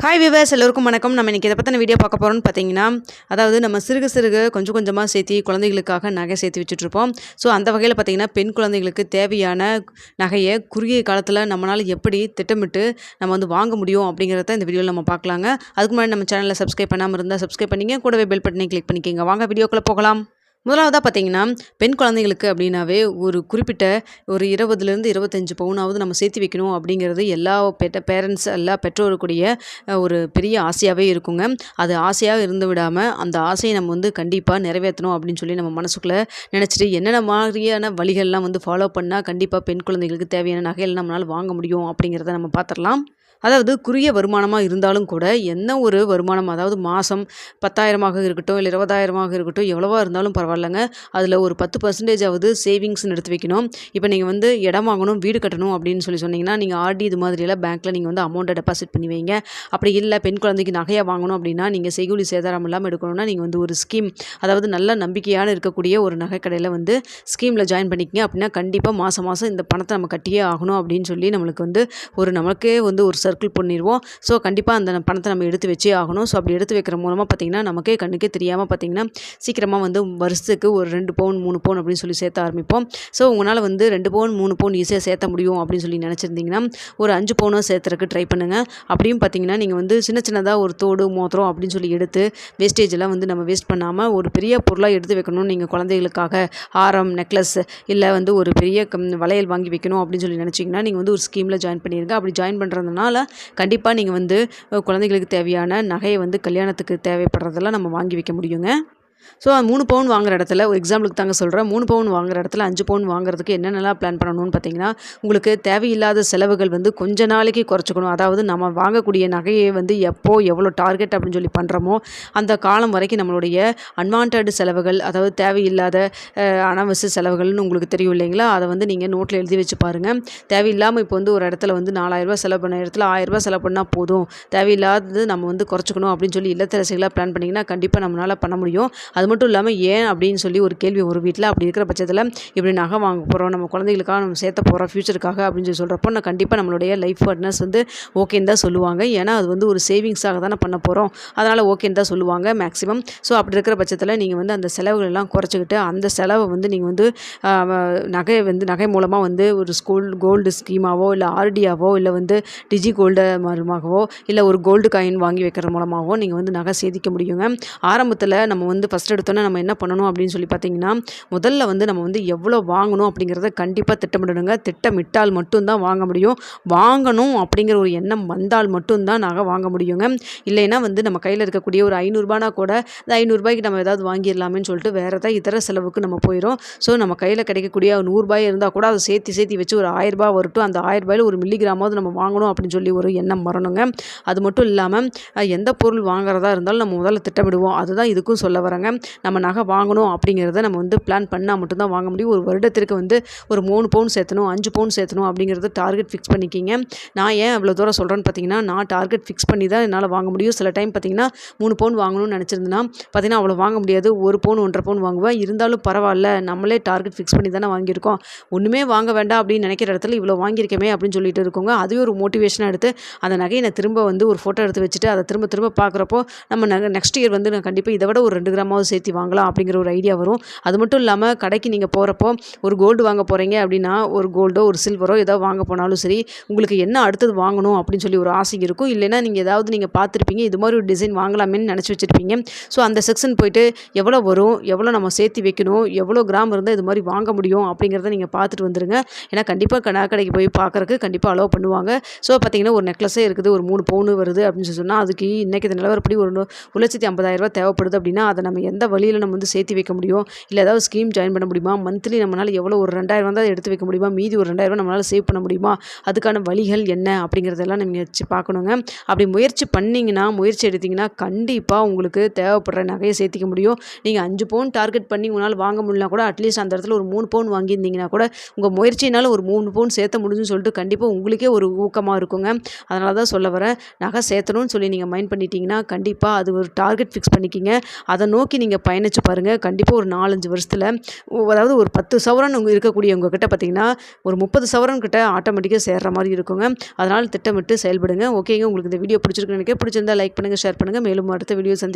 Hi viewers எல்லோருக்கும் வணக்கம். நம்ம இன்றைக்கி இதை பற்றின வீடியோ பார்க்க போகிறோம்னு பார்த்தீங்கன்னா அதாவது நம்ம சிறுக சிறுக கொஞ்சம் கொஞ்சமாக சேர்த்தி குழந்தைகளுக்காக நகை சேர்த்து வச்சுட்ருப்போம் ஸோ அந்த வகையில் பார்த்தீங்கன்னா பெண் குழந்தைகளுக்கு தேவையான நகையை குறுகிய காலத்தில் நம்மளால் எப்படி திட்டமிட்டு நம்ம வந்து வாங்க முடியும் அப்படிங்கிறத இந்த வீடியோவில் நம்ம பார்க்கலாங்க. அதுக்கு முன்னாடி நம்ம சேனலில் சப்ஸ்கிரைப் பண்ணாமல் இருந்தால் சப்ஸ்கிரைப் பண்ணிங்க. கூடவே பெல் பட்டனை கிளிக் பண்ணிக்கோங்க. வாங்க வீடியோக்குள்ளே போகலாம். முதலாவதாக பார்த்தீங்கன்னா பெண் குழந்தைங்களுக்கு அப்படின்னாவே ஒரு குறிப்பிட்ட ஒரு இருபதுலேருந்து இருபத்தஞ்சி பவுனாவது நம்ம சேர்த்து வைக்கணும் அப்படிங்கிறது எல்லா பெட்ட பேரண்ட்ஸ் எல்லா பெற்றோருக்குடைய ஒரு பெரிய ஆசையாகவே இருக்குங்க. அது ஆசையாக இருந்து விடாமல் அந்த ஆசையை நம்ம வந்து கண்டிப்பாக நிறைவேற்றணும் அப்படின்னு சொல்லி நம்ம மனசுக்குள்ளே நினச்சிட்டு என்னென்ன மாதிரியான வழிகள்லாம் வந்து ஃபாலோ பண்ணால் கண்டிப்பாக பெண் குழந்தைகளுக்கு தேவையான நகைகள் நம்மளால் வாங்க முடியும் அப்படிங்கிறத நம்ம பார்த்துடலாம் அதாவது குறுகிய வருமானமாக இருந்தாலும் கூட என்ன ஒரு வருமானம் அதாவது மாதம் பத்தாயிரமாக இருக்கட்டும் இல்லை இருபதாயிரமாக இருக்கட்டும் எவ்வளோவா இருந்தாலும் பரவாயில்லைங்க. அதில் ஒரு பத்து பர்சன்டேஜ் ஆகுது சேவிங்ஸ்னு எடுத்து வைக்கணும். இப்போ நீங்கள் வந்து இடம் வாங்கணும் வீடு கட்டணும் அப்படின்னு சொல்லி சொன்னீங்கன்னா நீங்கள் ஆர்டி இது மாதிரியெல்லாம் பேங்க்கில் நீங்கள் வந்து அமௌண்ட்டை டெபாசிட் பண்ணி வைங்க. அப்படி இல்லை பெண் குழந்தைக்கு நகையாக வாங்கணும் அப்படின்னா நீங்கள் செய்கூலி சேதாரம் இல்லாமல் எடுக்கணும்னா நீங்கள் வந்து ஒரு ஸ்கீம் அதாவது நல்ல நம்பிக்கையான இருக்கக்கூடிய ஒரு நகைக்கடையில் வந்து ஸ்கீமில் ஜாயின் பண்ணிக்கிங்க. அப்படின்னா கண்டிப்பாக மாதம் மாதம் இந்த பணத்தை நம்ம கட்டியே ஆகணும் அப்படின்னு சொல்லி நம்மளுக்கு வந்து ஒரு நமக்கே வந்து ஒரு சர்க்கிள் பண்ணிடுவோம் ஸோ கண்டிப்பாக அந்த பணத்தை நம்ம எடுத்து வச்சே ஆகணும். ஸோ அப்படி எடுத்து வைக்கிற மூலமாக பார்த்திங்கன்னா நமக்கே கண்ணுக்கே தெரியாமல் பார்த்திங்கன்னா சீக்கிரமாக வந்து வருஷத்துக்கு ஒரு ரெண்டு பவுன் மூணு பவுன் அப்படின்னு சொல்லி சேர்த்த ஆரம்பிப்போம். ஸோ உங்களால் வந்து ரெண்டு பவுன் மூணு பவுன் ஈஸியாக சேர்த்த முடியும் அப்படின்னு சொல்லி நினச்சிருந்தீங்கன்னா ஒரு அஞ்சு பவுனோ சேர்த்துறக்கு ட்ரை பண்ணுங்கள் அப்படியும் பார்த்தீங்கன்னா நீங்கள் வந்து சின்ன சின்னதாக ஒரு தோடு மோத்திரம் அப்படின்னு சொல்லி எடுத்து வேஸ்டேஜ் எல்லாம் வந்து நம்ம வேஸ்ட் பண்ணாமல் ஒரு பெரிய பொருளாக எடுத்து வைக்கணும் நீங்கள் குழந்தைகளுக்காக ஆரம் நெக்லஸ் இல்லை வந்து ஒரு பெரிய கம் வளையல் வாங்கி வைக்கணும் அப்படின்னு சொல்லி நினச்சிங்கன்னா நீங்கள் வந்து ஒரு ஸ்கீமில் ஜாயின் பண்ணிடுங்க அப்படி ஜாயின் பண்ணுறதுனால கண்டிப்பாக நீங்கள் வந்து குழந்தைகளுக்கு தேவையான நகையை வந்து கல்யாணத்துக்கு தேவைப்படுறதெல்லாம் நம்ம வாங்கி வைக்க முடியுங்க. ஸோ மூணு பவுன் வாங்குற இடத்துல ஒரு எக்ஸாம்பிளுக்கு தாங்க சொல்கிறேன் மூணு பவுன் வாங்குற இடத்துல அஞ்சு பவுன் வாங்குறதுக்கு என்னென்னலாம் பிளான் பண்ணணும்னு பார்த்தீங்கன்னா உங்களுக்கு தேவையில்லாத செலவுகள் வந்து கொஞ்ச நாளைக்கு குறைச்சிக்கணும். அதாவது நம்ம வாங்கக்கூடிய நகையை வந்து எப்போ எவ்வளோ டார்கெட் அப்படின்னு சொல்லி பண்ணுறோமோ அந்த காலம் வரைக்கும் நம்மளுடைய அன்வான்ட் செலவுகள் அதாவது தேவையில்லாத அஹ், அனாவசிய செலவுகள்னு உங்களுக்கு தெரியும் இல்லைங்களா? அதை வந்து நீங்கள் நோட்டில் எழுதி வச்சு பாருங்கள் தேவையில்லாமல் இப்போ வந்து ஒரு இடத்துல வந்து நாலாயிரரூபா செலவு பண்ண இடத்துல ஆயிரரூபா செலவு பண்ணால் போதும். தேவையில்லாதது நம்ம வந்து குறைச்சிக்கணும் அப்படின்னு சொல்லி இல்லத்தரசிகளாக பிளான் பண்ணிங்கன்னா கண்டிப்பாக நம்மளால் பண்ண முடியும். அது மட்டும் இல்லாமல் ஏன் அப்படின்னு சொல்லி ஒரு கேள்வி ஒரு வீட்டில் அப்படி இருக்கிற பட்சத்தில் இப்படி நகை வாங்க போகிறோம் நம்ம குழந்தைகளுக்காக நம்ம சேர்த்த போகிறோம் ஃப்யூச்சருக்காக அப்படின்னு சொல்லி சொல்கிறப்போ நான் கண்டிப்பாக நம்மளுடைய லைஃப் பார்ட்னர்ஸ் வந்து ஓகேன்னு தான் சொல்லுவாங்க. ஏன்னா அது வந்து ஒரு சேவிங்ஸாக தானே பண்ண போகிறோம் அதனால் ஓகேன்னு தான் சொல்லுவாங்க மேக்ஸிமம் ஸோ அப்படி இருக்கிற பட்சத்தில் நீங்கள் வந்து அந்த செலவுகள் எல்லாம் குறைச்சிக்கிட்டு அந்த செலவை வந்து நீங்கள் வந்து நகை வந்து நகை மூலமாக வந்து ஒரு ஸ்கூல் கோல்டு ஸ்கீமாவோ இல்லை ஆர்டியாவோ இல்லை வந்து டிஜி கோல்டு மூலமாகவோ இல்லை ஒரு கோல்டு காயின் வாங்கி வைக்கிற மூலமாகவோ நீங்கள் வந்து நகை சேதிக்க முடியுங்க. ஆரம்பத்தில் நம்ம வந்து ஃபஸ்ட் எடுத்தோன்னே நம்ம என்ன பண்ணணும் அப்படின்னு சொல்லி பார்த்தீங்கன்னா முதல்ல வந்து நம்ம வந்து எவ்வளோ வாங்கணும் அப்படிங்கிறத கண்டிப்பாக திட்டமிடணுங்க. திட்டமிட்டால் மட்டும்தான் வாங்க முடியும். வாங்கணும் அப்படிங்கிற ஒரு எண்ணம் வந்தால் மட்டும்தான் நாங்கள் வாங்க முடியுங்க. இல்லைன்னா வந்து நம்ம கையில் இருக்கக்கூடிய ஒரு ஐநூறுரூபானா கூட இந்த ஐநூறுரூபாய்க்கு நம்ம ஏதாவது வாங்கிடலாமேன்னு சொல்லிட்டு வேறு ஏதாவது இதர செலவுக்கு நம்ம போயிடும் ஸோ நம்ம கையில் கிடைக்கக்கூடிய ஒரு நூறுரூபாய் இருந்தால் கூட அதை சேர்த்து சேர்த்து வச்சு ஒரு ஆயிரரூபா வரட்டும். அந்த ஆயிரரூபாயில் ஒரு மில்லிகிராமாவது நம்ம வாங்கணும் அப்படின்னு சொல்லி ஒரு எண்ணம் வரணுங்க. அது மட்டும் இல்லாமல் எந்த பொருள் வாங்குறதா இருந்தாலும் நம்ம முதல்ல திட்டமிடுவோம். அதுதான் இதுக்கும் சொல்ல வரேங்க. நம்ம நகை வாங்கணும் அப்படிங்கிறத நம்ம வந்து பிளான் பண்ணால் மட்டும்தான் வாங்க முடியும். ஒரு வருடத்திற்கு வந்து ஒரு மூணு பவுன் சேர்த்தணும் அஞ்சு பவுன் சேர்த்தணும் அப்படிங்கிறத டார்கெட் ஃபிக்ஸ் பண்ணிக்கிங்க. நான் ஏன் அவ்வளோ தூரம் சொல்கிறேன்னு பார்த்தீங்கன்னா நான் டார்கெட் ஃபிக்ஸ் பண்ணி தான் என்னால் வாங்க முடியும். சில டைம் பார்த்தீங்கன்னா மூணு பவுன் வாங்கணும்னு நினச்சிருந்தேன்னா பார்த்தீங்கன்னா அவ்வளோ வாங்க முடியாது. ஒரு பவுன் ஒன்றரை பவுன் வாங்குவேன். இருந்தாலும் பரவாயில்ல நம்மளே டார்கெட் ஃபிக்ஸ் பண்ணி தானே வாங்கியிருக்கோம். ஒன்றுமே வாங்க வேண்டாம் அப்படின்னு நினைக்கிற இடத்துல இவ்வளோ வாங்கியிருக்கமே அப்படின்னு சொல்லிட்டு இருக்கோங்க. அதுவே ஒரு மோட்டிவேஷனாக எடுத்து அந்த நகையை நான் திரும்ப வந்து ஒரு ஃபோட்டோ எடுத்து வச்சுட்டு அதை திரும்ப திரும்ப பார்க்குறப்போ நம்ம நகை நெக்ஸ்ட் இயர் வந்து நான் கண்டிப்பாக இதை விட ஒரு ரெண்டு கிராமாவது சேர்த்து வாங்கலாம் அப்படிங்கிற ஒரு ஐடியா வரும். அது மட்டும் இல்லாமல் கடைக்கு நீங்கள் போகிறப்போ ஒரு கோல்டு வாங்க போகிறீங்க அப்படின்னா ஒரு கோல்டோ ஒரு சில்வரோ ஏதோ வாங்க போனாலும் சரி உங்களுக்கு என்ன அடுத்தது வாங்கணும் அப்படின்னு சொல்லி ஒரு ஆசை இருக்கும். இல்லைன்னா நீங்கள் ஏதாவது நீங்கள் பார்த்துருப்பீங்க இது மாதிரி ஒரு டிசைன் வாங்கலாமேன்னு நினச்சி வச்சுருப்பீங்க. ஸோ அந்த செக்ஷன் போயிட்டு எவ்வளோ வரும் எவ்வளோ நம்ம சேர்த்து வைக்கணும் எவ்வளோ கிராம் இருந்தால் இது மாதிரி வாங்க முடியும் அப்படிங்கிறத நீங்கள் பார்த்துட்டு வந்துருங்க. ஏன்னா கண்டிப்பாக கடை கடைக்கு போய் பார்க்குறக்கு கண்டிப்பாக அலோவ் பண்ணுவாங்க. ஸோ பார்த்தீங்கன்னா ஒரு நெக்லஸே இருக்குது ஒரு மூணு பவுன் வருது அப்படின்னு சொல்லி சொன்னால் அதுக்கு இன்றைக்கி இந்த நிலவரப்படி ஒரு ஒரு லட்சத்தி ஐம்பதாயிரரூபா தேவைப்படுது அப்படின்னா அதை நம்ம எந்த வழியில் நம்ம வந்து சேர்த்து வைக்க முடியும்? இல்லை ஏதாவது ஸ்கீம் ஜாயின் பண்ண முடியுமா? மந்த்லி நம்மளால் எவ்வளோ ஒரு ரெண்டாயிரம் தான் எடுத்து வைக்க முடியுமா? மீதி ஒரு ரெண்டாயிரம் நம்மளால் சேவ் பண்ண முடியுமா? அதுக்கான வழிகள் என்ன? அப்படிங்கிறதெல்லாம் நீங்கள் வச்சு பார்க்கணுங்க. அப்படி முயற்சி பண்ணிங்கன்னா முயற்சி எடுத்தீங்கன்னா கண்டிப்பாக உங்களுக்கு தேவைப்படுற நகையை சேர்த்திக்க முடியும். நீங்கள் அஞ்சு பவுன் டார்கெட் பண்ணி உங்களால் வாங்க முடியலனா கூட அட்லீஸ்ட் அந்த இடத்துல ஒரு மூணு பவுன் வாங்கியிருந்தீங்கன்னா கூட உங்கள் முயற்சியினால் ஒரு மூணு பவுன் சேர்த்த முடிஞ்சுன்னு சொல்லிட்டு கண்டிப்பாக உங்களுக்கே ஒரு ஊக்கமாக இருக்குங்க. அதனால தான் சொல்ல வரேன். நகை சேர்த்தணும்னு சொல்லி நீங்கள் மைண்ட் பண்ணிட்டீங்கன்னா கண்டிப்பாக அது ஒரு டார்கெட் ஃபிக்ஸ் பண்ணிக்கிங்க. அதை நோக்கி வரைக்கும் நீங்கள் பயணித்து பாருங்கள் கண்டிப்பாக ஒரு நாலஞ்சு வருஷத்தில் அதாவது ஒரு பத்து சவரன் உங்க இருக்கக்கூடிய உங்ககிட்ட பார்த்தீங்கன்னா ஒரு முப்பது சவரன் கிட்ட ஆட்டோமேட்டிக்காக சேர்ற மாதிரி இருக்குங்க. அதனால் திட்டமிட்டு செயல்படுங்க. ஓகேங்க. உங்களுக்கு இந்த வீடியோ பிடிச்சிருக்கு நினைக்க பிடிச்சிருந்தா லைக் பண்ணுங்கள் ஷேர் பண்ணுங்கள் மேலும் அடுத்த வீடியோ சந்தி